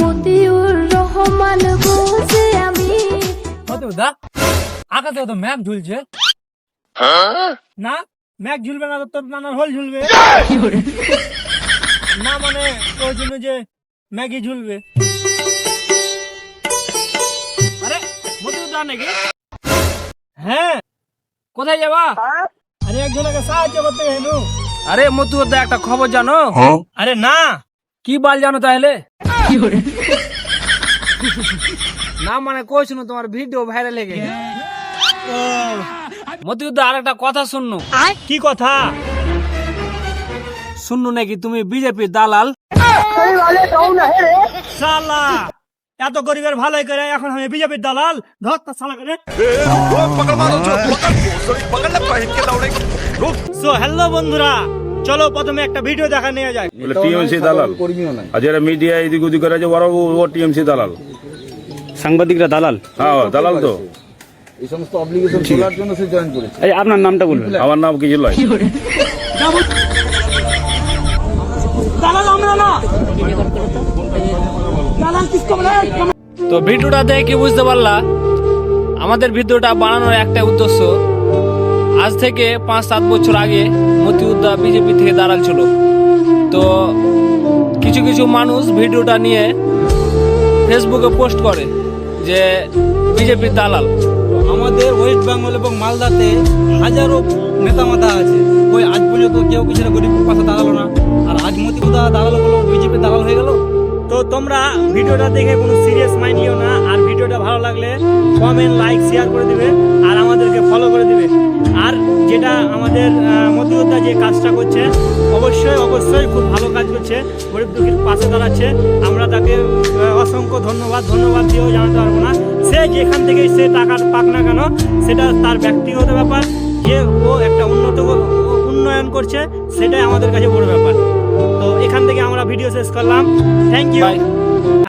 মতিউর রহমান বলছে আমি। দা আকাশে তো ম্যাপ ঝুলছে। না ম্যাপ ঝুলবে না তো তোর নানার হোল ঝুলবে। না মানে ওই জন্য যে ম্যাগি ঝুলবে। আরে মতিউদ্দা নাকি? হ্যাঁ কোথায় যাবা? আরে একজনকে সাহায্য করতে হেনু আরে মতুদা একটা খবর জানো? আরে না। কি বাল জানো তাহলে? না মানে কইছ তোমার ভিডিও ভাইরাল হয়ে গেছে। ও, আর একটা কথা শুননু। কি কথা? শুননু নাকি তুমি বিজেপির দালাল? শালা! এত গরিবের ভালোই করে এখন আমি বিজেপির দালাল। ধর তা শালা করে সো হ্যালো বন্ধুরা। চলো প্রথমে একটা ভিডিও দেখা নিয়ে যায় বলে টিএমসি দালাল। আর যারা মিডিয়া এদিক ওদিক করে আছে ওরাও ও টিএমসি দালাল। সাংবাদিকরা দালাল? হ্যাঁ দালাল তো। এই সমস্ত অব্লিগেশন তোলার জন্য সে জয়েন করেছে। এই আপনার নামটা বলবেন আমার নাম কিছু নয় তো ভিডিওটা দেখে কি বুঝতে পারলা? আমাদের ভিডিওটা বানানোর একটা উদ্দেশ্য। আজ থেকে পাঁচ, সাত বছর আগে মতিউদ্দা বিজেপি থেকে দাঁড়াল ছিল। তো কিছু কিছু মানুষ ভিডিওটা নিয়ে ফেসবুকে পোস্ট করে যে বিজেপির দালাল। আমাদের ওয়েস্ট বেঙ্গল এবং মালদাতে হাজারো নেতা মাতা আছে। ওই আজ পর্যন্ত কেউ কিছু না গরিবের পাশে দাঁড়াল না। আর আজ মতিপুদা দাঁড়াল বলো বিজেপি দালাল হয়ে গেল। তো তোমরা ভিডিওটা দেখে কোনো সিরিয়াস মাইন্ড নিও না। আর ভিডিওটা ভালো লাগলে কমেন্ট লাইক শেয়ার করে দিবে। আর আমাদেরকে করছে। অবশ্যই অবশ্যই খুব ভালো কাজ করছে। গরিব দুঃখীর পাশে দাঁড়াচ্ছে। আমরা তাকে অসংখ্য ধন্যবাদ ধন্যবাদ দিয়েও জানাতে পারব না। সে যেখান থেকে সে টাকা পাক না কেন, সেটা তার ব্যক্তিগত ব্যাপার। যে ও একটা উন্নত উন্নয়ন করছে, সেটাই আমাদের কাছে বড় ব্যাপার। তো এখান থেকে আমরা ভিডিও শেষ করলাম। Thank you.